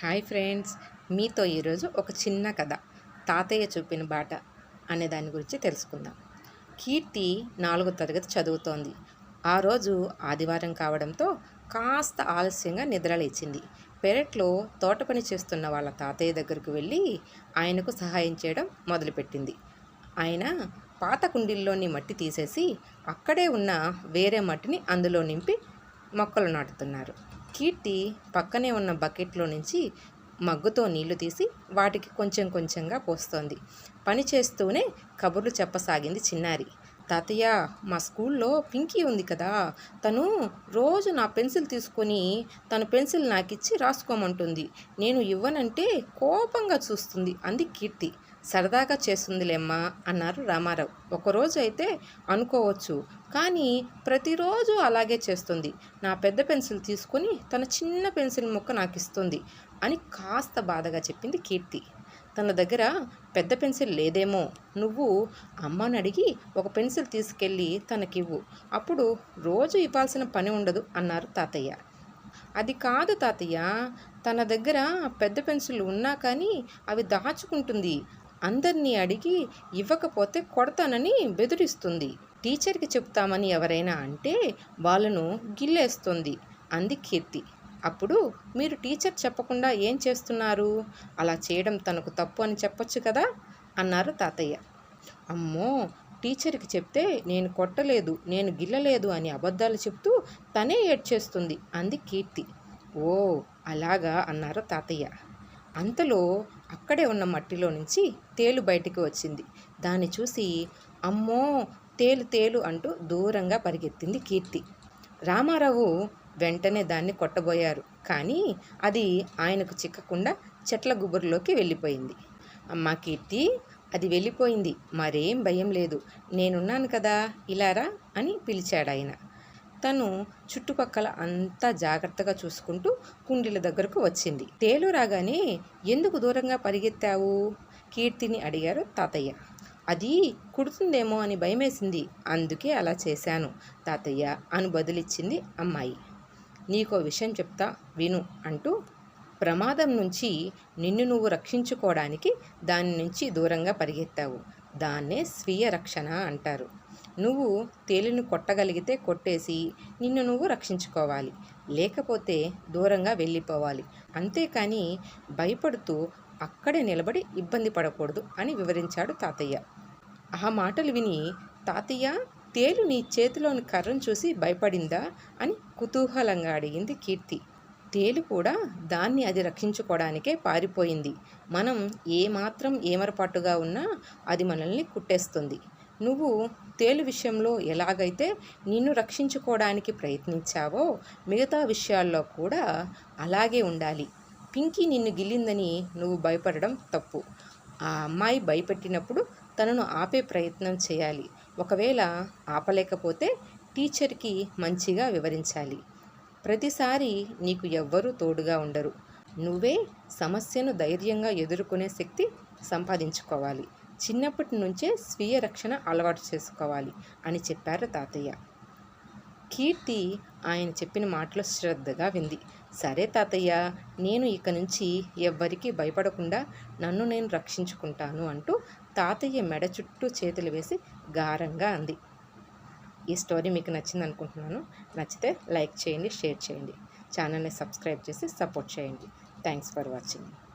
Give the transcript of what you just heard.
Hi friends మీతో ఈరోజు ఒక చిన్న కథ తాతయ్య చూపిన బాట అనే దాని గురించి తెలుసుకుందాం. కీర్తి నాలుగో తరగతి చదువుతోంది. ఆ రోజు ఆదివారం కావడంతో కాస్త ఆలస్యంగా నిద్రలేచింది పెరట్లో తోట పని చేస్తున్న వాళ్ళ తాతయ్య దగ్గరకు వెళ్ళి ఆయనకు సహాయం చేయడం మొదలుపెట్టింది. ఆయన పాత కుండీల్లోని మట్టి తీసేసి అక్కడే ఉన్న వేరే మట్టిని అందులో నింపి మొక్కలు నాటుతున్నారు. కీర్తి పక్కనే ఉన్న బకెట్లో నుంచి మగ్గుతో నీళ్ళు తీసి వాటికి కొంచెం కొంచెంగా పోస్తోంది. పని చేస్తూనే కబుర్లు చెప్పసాగింది చిన్నారి. తాతయ్య మా స్కూల్లో పింకీ ఉంది కదా తను రోజు నా పెన్సిల్ తీసుకొని తన పెన్సిల్ నాకిచ్చి రాసుకోమంటుంది. నేను ఇవ్వనంటే కోపంగా చూస్తుంది అంది కీర్తి. సరదాగా చేస్తుందిలేమ్మా అన్నారు రామారావు. ఒకరోజు అయితే అనుకోవచ్చు కానీ ప్రతిరోజు అలాగే చేస్తుంది. నా పెద్ద పెన్సిల్ తీసుకొని తన చిన్న పెన్సిల్ ముక్క నాకు ఇస్తుంది అని కాస్త బాధగా చెప్పింది కీర్తి. తన దగ్గర పెద్ద పెన్సిల్ లేదేమో నువ్వు అమ్మని అడిగి ఒక పెన్సిల్ తీసుకెళ్ళి తనకివ్వు. అప్పుడు రోజు ఇవ్వాల్సిన పని ఉండదు అన్నారు తాతయ్య. అది కాదు తాతయ్య తన దగ్గర పెద్ద పెన్సిల్ ఉన్నా కానీ అవి దాచుకుంటుంది. అందరినీ అడిగి ఇవ్వకపోతే కొడతానని బెదిరిస్తుంది. టీచర్కి చెప్తామని ఎవరైనా అంటే వాళ్ళను గిల్లేస్తుంది. అంది కీర్తి. అప్పుడు మీరు టీచర్ చెప్పకుండా ఏం చేస్తున్నారు? అలా చేయడం తనకు తప్పు అని చెప్పొచ్చు కదా? అన్నారు తాతయ్య. అమ్మో! టీచర్కి చెప్తే నేను కొట్టలేదు నేను గిల్లలేదు అని అబద్ధాలు చెప్తూ తనే ఏడ్చేస్తుంది అంది కీర్తి. ఓ! అలాగా అన్నారు తాతయ్య. అంతలో అక్కడే ఉన్న మట్టిలో నుంచి తేలు బయటికి వచ్చింది. దాన్ని చూసి అమ్మో! తేలు తేలు అంటూ దూరంగా పరిగెత్తింది కీర్తి. రామారావు వెంటనే దాన్ని కొట్టబోయారు. కానీ అది ఆయనకు చిక్కకుండా చెట్ల గుబురులోకి వెళ్ళిపోయింది. అమ్మా కీర్తి అది వెళ్ళిపోయింది. మరేం భయం లేదు. నేనున్నాను కదా ఇలారా అని పిలిచాడు ఆయన తను చుట్టుపక్కల అంతా జాగ్రత్తగా చూసుకుంటూ కుండీల దగ్గరకు వచ్చింది. తేలు రాగానే ఎందుకు దూరంగా పరిగెత్తావు? కీర్తిని అడిగారు తాతయ్య. అది కుడుతుందేమో అని భయమేసింది. అందుకే అలా చేశాను తాతయ్య అని బదులిచ్చింది అమ్మాయి. నీకో విషయం చెప్తా విను అంటూ ప్రమాదం నుంచి నిన్ను నువ్వు రక్షించుకోవడానికి దాని నుంచి దూరంగా పరిగెత్తావు. దాన్నే స్వీయ రక్షణ అంటారు. నువ్వు తేలిని కొట్టగలిగితే కొట్టేసి నిన్ను నువ్వు రక్షించుకోవాలి. లేకపోతే దూరంగా వెళ్ళిపోవాలి. అంతేకాని భయపడుతూ అక్కడే నిలబడి ఇబ్బంది పడకూడదు అని వివరించాడు తాతయ్య. ఆ మాటలు విని తాతయ్య తేలు నీ చేతిలోని కర్రను చూసి భయపడిందా? అని కుతూహలంగా అడిగింది కీర్తి. తేలు కూడా దాన్ని అది రక్షించుకోవడానికే పారిపోయింది. మనం ఏమాత్రం ఏమరపాటుగా ఉన్నా అది మనల్ని కుట్టేస్తుంది. నువ్వు తేలు విషయంలో ఎలాగైతే నిన్ను రక్షించుకోవడానికి ప్రయత్నించావో మిగతా విషయాల్లో కూడా అలాగే ఉండాలి. పింకీ నిన్ను గిల్లిందని నువ్వు భయపడడం తప్పు. ఆ అమ్మాయి భయపెట్టినప్పుడు తనను ఆపే ప్రయత్నం చేయాలి. ఒకవేళ ఆపలేకపోతే టీచర్కి మంచిగా వివరించాలి. ప్రతిసారి నీకు ఎవ్వరూ తోడుగా ఉండరు. నువ్వే సమస్యను ధైర్యంగా ఎదుర్కొనే శక్తి సంపాదించుకోవాలి. చిన్నప్పటి నుంచే స్వీయ రక్షణ అలవాటు చేసుకోవాలి అని చెప్పారు తాతయ్య. కీర్తి ఆయన చెప్పిన మాటలు శ్రద్ధగా వింది. సరే తాతయ్య నేను ఇక నుంచి ఎవ్వరికీ భయపడకుండా నన్ను నేను రక్షించుకుంటాను అంటూ తాతయ్య మెడ చుట్టూ చేతులు వేసి గారంగా అంది. ఈ స్టోరీ మీకు నచ్చింది అనుకుంటున్నాను. నచ్చితే లైక్ చేయండి షేర్ చేయండి. ఛానల్ని సబ్స్క్రైబ్ చేసి సపోర్ట్ చేయండి. Thanks for watching.